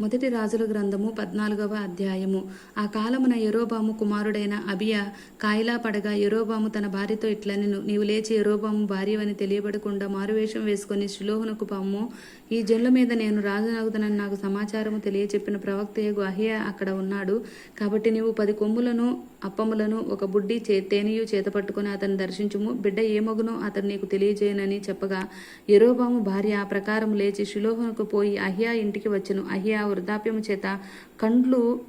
మొదటి రాజుల గ్రంథము పద్నాలుగవ అధ్యాయము. ఆ కాలమున ఎరోబాము కుమారుడైన అబియా కాయిలా పడగా ఎరోబాము తన భార్యతో ఇట్లనెను నీవు లేచి యెరోబాము భార్యవని తెలియబడకుండా మారువేషం వేసుకొని శిలోహునకు పాము ఈ జనుల మీద నేను రాజునగుదనని నాకు సమాచారము తెలియచెప్పిన ప్రవక్తయగు అహియా అక్కడ ఉన్నాడు. కాబట్టి నీవు పది కొమ్ములను అప్పములను ఒక బుడ్డి చే తేనియు చేత పట్టుకుని అతన్ని దర్శించుము. బిడ్డ ఏమగునో అతను నీకు తెలియజేయనని చెప్పగా ఎరోబాము భార్య ఆ ప్రకారం లేచి శిలోహునకు పోయి అహియా ఇంటికి వచ్చెను. అహియా వృద్ధాప్యము చేత కండ్లు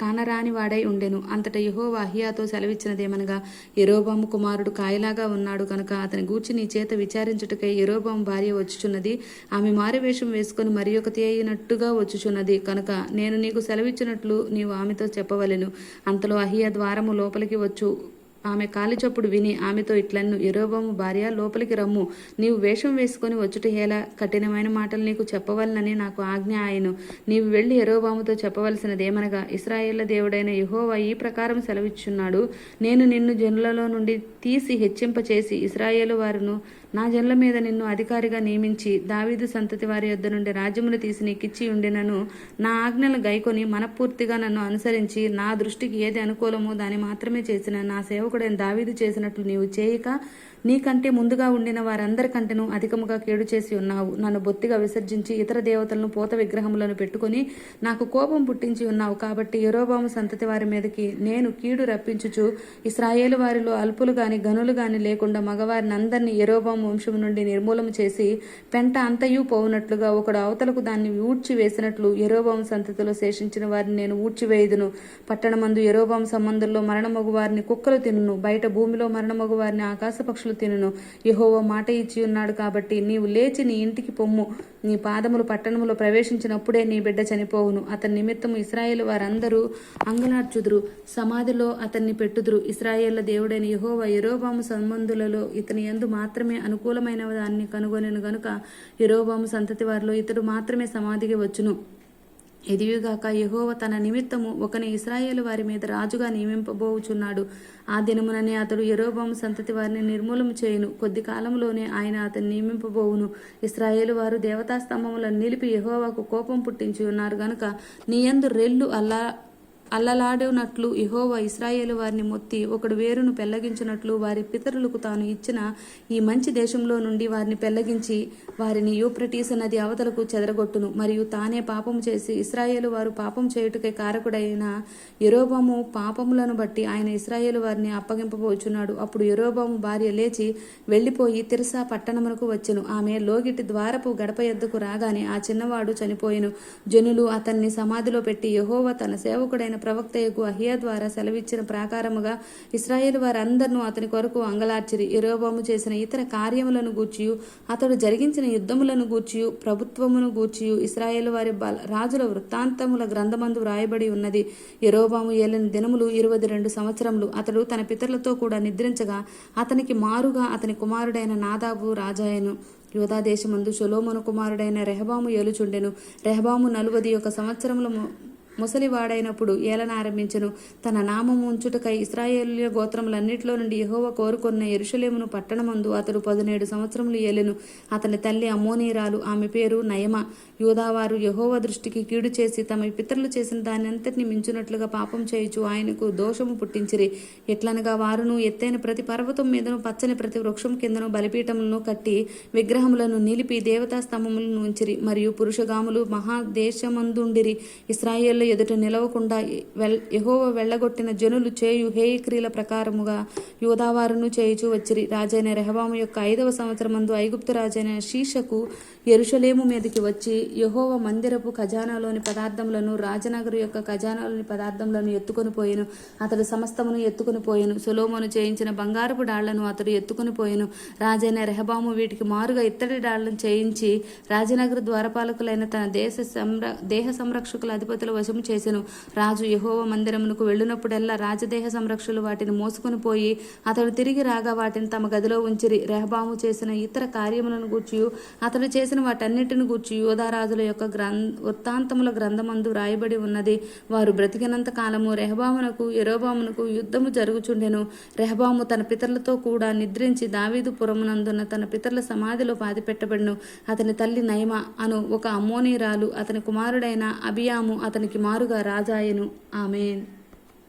కానరాని వాడై ఉండెను. అంతట యహో వాహియాతో సెలవిచ్చినదేమనగా ఎరోబాము కుమారుడు కాయలాగా ఉన్నాడు కనుక అతని గూర్చి నీ చేత విచారించుటకై ఎరోబాము భార్య వచ్చుచున్నది. ఆమె మారువేషం వేసుకుని మరి ఒక అయినట్టుగా వచ్చుచున్నది. కనుక నేను నీకు సెలవిచ్చినట్లు నీవు ఆమెతో చెప్పవలెను. అంతలో అహియా ద్వారము లోపలికి వచ్చు. ఆమె కాలిచప్పుడు విని ఆమెతో ఇట్లన్ను ఎరోబము భార్య లోపలికి రమ్ము. నీవు వేషం వేసుకొని వచ్చుట హేలా కఠినమైన మాటలు నీకు చెప్పవలనని నాకు ఆజ్ఞ ఆయను. నీవు వెళ్ళి ఎరోబాముతో చెప్పవలసినదేమనగా ఇస్రాయేళ్ళ దేవుడైన యహోవా ఈ ప్రకారం సెలవిచ్చున్నాడు. నేను నిన్ను జనులలో నుండి తీసి హెచ్చింపచేసి ఇస్రాయేలు వారును నా జన్ల మీద నిన్ను అధికారిగా నియమించి దావీదు సంతతి వారి యొద్ద నుండి రాజ్యమును తీసి నీకిచ్చి ఉండినను. నా ఆజ్ఞలు గైకొని మనపూర్తిగా నన్ను అనుసరించి నా దృష్టికి ఏది అనుకూలమో దాన్ని మాత్రమే చేసిన నా సేవకుడైన దావీదు చేసినట్లు నీవు చేయక నీకంటే ముందుగా ఉండిన వారందరికంటేను అధికముగా కేడు చేసి ఉన్నావు. నన్ను బొత్తిగా విసర్జించి ఇతర దేవతలను పోత విగ్రహములను పెట్టుకుని నాకు కోపం పుట్టించి ఉన్నావు కాబట్టి యరోబాము సంతతి వారి మీదకి నేను కీడు రప్పించుచు ఇస్రాయేలు వారిలో అల్పులు గాని గనులు గాని లేకుండా మగవారిని అందరినీ యరోబాము వంశం నుండి నిర్మూలన చేసి పెంట అంతయు పోవునట్లుగా ఒకడు అవతలకు దాన్ని ఊడ్చి వేసినట్లు యెరోబాము సంతతిలో శేషించిన వారిని నేను ఊడ్చివేయదును పట్టణమందు యరోబాము సంబంధంలో మరణమగు వారిని కుక్కలు తినును. బయట భూమిలో మరణమగు వారిని ఆకాశ పక్షులు తినును. యెహోవా మాట ఇచ్చి ఉన్నాడు కాబట్టి నీవు లేచి నీ ఇంటికి పొమ్ము. నీ పాదములు పట్టణములో ప్రవేశించినప్పుడే నీ బిడ్డ చనిపోవును. అతని నిమిత్తము ఇస్రాయేల్ వారందరూ అంగనార్చుదురు సమాధిలో అతన్ని పెట్టుదురు. ఇస్రాయేళ్ళ దేవుడైన యహోవ యెరోబాము సంబంధులలో ఇతని యందు మాత్రమే అనుకూలమైన దాన్ని కనుగొనెను గనుక యెరోబాము సంతతి వారిలో ఇతడు మాత్రమే సమాధికి వచ్చును. ఎదివిగాక యహోవ తన నిమిత్తము ఒకని ఇస్రాయేల్ వారి మీద రాజుగా నియమింపబోచున్నాడు ఆ దినముననే అతడు యెరోబాము సంతతి వారిని నిర్మూలం చేయును. కొద్ది కాలంలోనే ఆయన అతన్ని నియమింపబోవును. ఇస్రాయేల్ వారు దేవతా స్తంభములను నిలిపి యహోవాకు కోపం పుట్టించి ఉన్నారు గనుక నీయందు రెల్లు అల్లా అల్లలాడినట్లు ఇహోవ ఇస్రాయేలు వారిని మొత్తి ఒకడు వేరును పెళ్ళగించినట్లు వారి పితరులకు తాను ఇచ్చిన ఈ మంచి దేశంలో నుండి వారిని పెళ్ళగించి వారిని యూప్రటీస్ నది అవతలకు చెదరగొట్టును. మరియు తానే పాపము చేసి ఇస్రాయేలు వారు పాపం చేయుటకే కారకుడైన యరోబము పాపములను బట్టి ఆయన ఇస్రాయేలు వారిని అప్పగింపబోచున్నాడు. అప్పుడు యరోబము భార్య లేచి వెళ్ళిపోయి తిరసా పట్టణమునకు వచ్చెను. ఆమె లోగిటి ద్వారపు గడప ఎద్దకు రాగానే ఆ చిన్నవాడు చనిపోయెను. జనులు అతన్ని సమాధిలో పెట్టి యహోవ తన సేవకుడైన ప్రవక్తయకు అహియా ద్వారా సెలవిచ్చిన ప్రాకారముగా ఇస్రాయేల్ వారందరినూ అతని కొరకు అంగలార్చిరి ఇరోబాము చేసిన ఇతర కార్యములను గూర్చియు అతడు జరిగించిన యుద్ధములను గూర్చియు ప్రభుత్వమును గూర్చియు ఇస్రాయేల్ వారి బల రాజుల వృత్తాంతముల గ్రంథమందు వ్రాయబడి ఉన్నది. ఎరోబాము ఏలని దినములు ఇరవై రెండు సంవత్సరములు. అతడు తన పితరులతో కూడా నిద్రించగా అతనికి మారుగా అతని కుమారుడైన నాదాబు రాజాయను. యోధా దేశమందు కుమారుడైన రెహబాము ఏలుచుండెను. రెహబాము నలువది ఒక సంవత్సరముల ముసలివాడైనప్పుడు ఏలనారంభించను తన నామము ఉంచుటకై ఇస్రాయేలుల గోత్రములన్నిటిలో నుండి యహోవ కోరుకున్న ఎరుషలేమును పట్టణమందు అతడు పదిహేడు సంవత్సరములు ఏలెను. అతని తల్లి అమ్మోనీరాలు ఆమె పేరు నయమ. యూదావారు యహోవ దృష్టికి కీడు చేసి తమ పితరులు చేసిన దాని అంతటిని మించినట్లుగా పాపం చేయుచు ఆయనకు దోషము పుట్టించిరి. ఎట్లనగా వారును ఎత్తైన ప్రతి పర్వతం మీదను పచ్చని ప్రతి వృక్షం కిందను బలిపీఠములను కట్టి విగ్రహములను నిలిపి దేవతా స్తంభములను ఉంచిరి. మరియు పురుషగాములు మహాదేశమందుండిరి. ఇస్రాయేళ్ళ ఎదుట నిలవకుండా వెల్ యహోవ వెళ్ళగొట్టిన జనులు చేయు హేయ క్రియల ప్రకారముగా యోధావారును చేయుచు వచ్చిరి. రాజైన రెహబాము యొక్క ఐదవ సంవత్సరమందు ఐగుప్తు రాజైన శీషకు ఎరుషలేము మీదకి వచ్చి యహోవ మందిరపు ఖజానాలోని పదార్థములను రాజనగరు యొక్క ఖజానాలోని పదార్థములను ఎత్తుకొని పోయెను. అతడు సమస్తమును ఎత్తుకొని పోయెను. సొలోమోను చేయించిన బంగారపు డాళ్ళను అతడు ఎత్తుకొని పోయెను. రాజైన రెహబాము వీటికి మారుగా ఇత్తడి డాళ్ళను చేయించి రాజనగర ద్వారపాలకులైన తన దేశ సంర దేహ సంరక్షకుల అధిపతుల వశము చేసెను. రాజు యహోవ మందిరమునకు వెళ్ళినప్పుడల్లా రాజదేహ సంరక్షులు వాటిని మోసుకుని పోయి అతడు తిరిగి రాగా వాటిని తమ గదిలో ఉంచిరి. రెహబాము చేసిన ఇతర కార్యములను గూర్చి అతడు చేసిన వాటన్నిటిని గూర్చి యోధారాజుల యొక్క గ్రం వృత్తాంతముల గ్రంథమందు రాయబడి ఉన్నది. వారు బ్రతికినంత కాలము రెహబామునకు ఎరోబామునకు యుద్ధము జరుగుచుండెను. రెహబాము తన పితరులతో కూడా నిద్రించి దావీదు పురమునందున్న తన పితరుల సమాధిలో పాతిపెట్టబడిను అతని తల్లి నయమ అను ఒక అమ్మోనీరాలు అతని కుమారుడైన అభియాము అతనికి మారుగా రాజాయను. ఆమెన్.